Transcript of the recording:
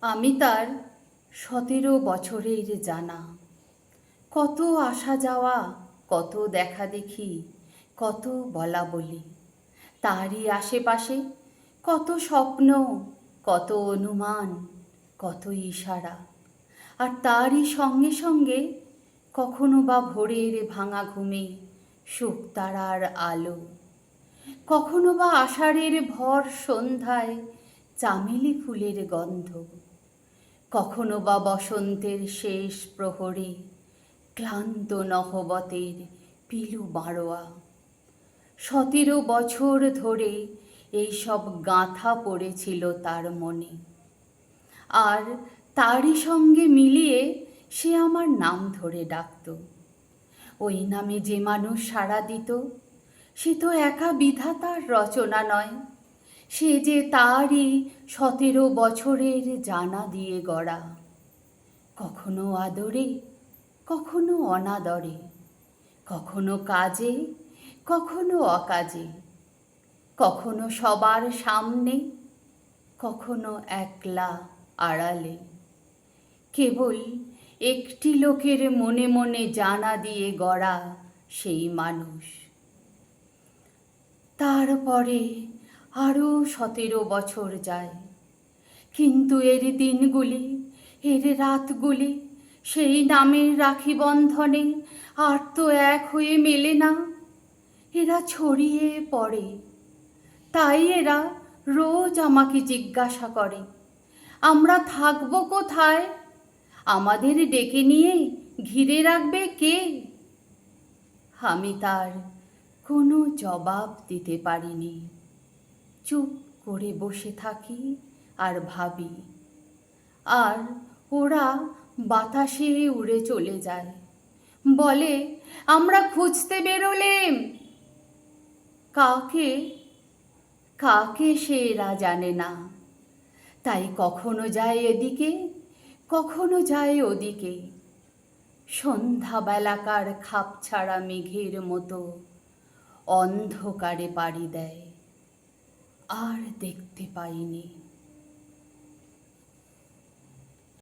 আমি তার সতেরো বছরের জানা। কত আসা যাওয়া, কত দেখা দেখি, কত বলা বলি। তারই আশেপাশে কত স্বপ্ন, কত অনুমান, কত ইশারা। আর তারই সঙ্গে সঙ্গে কখনো বা ভোরের ভাঙা ঘুমে শুকতারার আলো। কখনো বা আষাঢ়ের ভর সন্ধ্যায় চামেলি ফুলের গন্ধ। কখনো বা বসন্তের শেষ প্রহরে, ক্লান্ত নহবতের পিলু বাড়োয়া সতেরো বছর ধরে এইসব গাঁথা পড়েছিল তার মনে। আর তারই সঙ্গে মিলিয়ে সে আমার নাম ধরে ডাকত। ওই নামে যে মানুষ সাড়া দিত, সে তো একা বিধাতার রচনা নয় সে যে তারই সতেরো বছরের জানা দিয়ে গড়া। কখনো আদরে, কখনো অনাদরে, কখনো কাজে, কখনো অকাজে, কখনো সবার সামনে, কখনো একলা আড়ালে। কেবল একটি লোকের মনে মনে জানা দিয়ে গড়া সেই মানুষ। তারপরে আরও সতেরো বছর যায়। কিন্তু এর দিনগুলি, এর রাতগুলি, সেই নামের রাখি বন্ধনে আর তো এক হয়ে মেলে না। এরা ছড়িয়ে পড়ে। তাই এরা রোজ আমাকে জিজ্ঞাসা করে, আমরা থাকব কোথায়? আমাদের ডেকে নিয়ে ঘিরে রাখবে কে? আমি তার কোনো জবাব দিতে পারিনি। চুপ করে বসে থাকি আর ভাবি, আর ওরা বাতাসে উড়ে চলে যায়। বলে, আমরা খুঁজতে বেরোলেম। কাকে? কাকে সে এরা জানে না। তাই কখনো যায় এদিকে, কখনো যায় ওদিকে। সন্ধ্যাবেলাকার খাপছাড়া মেঘের মতো অন্ধকারে পাড়ি দেয়। আর দেখতে পাইনি।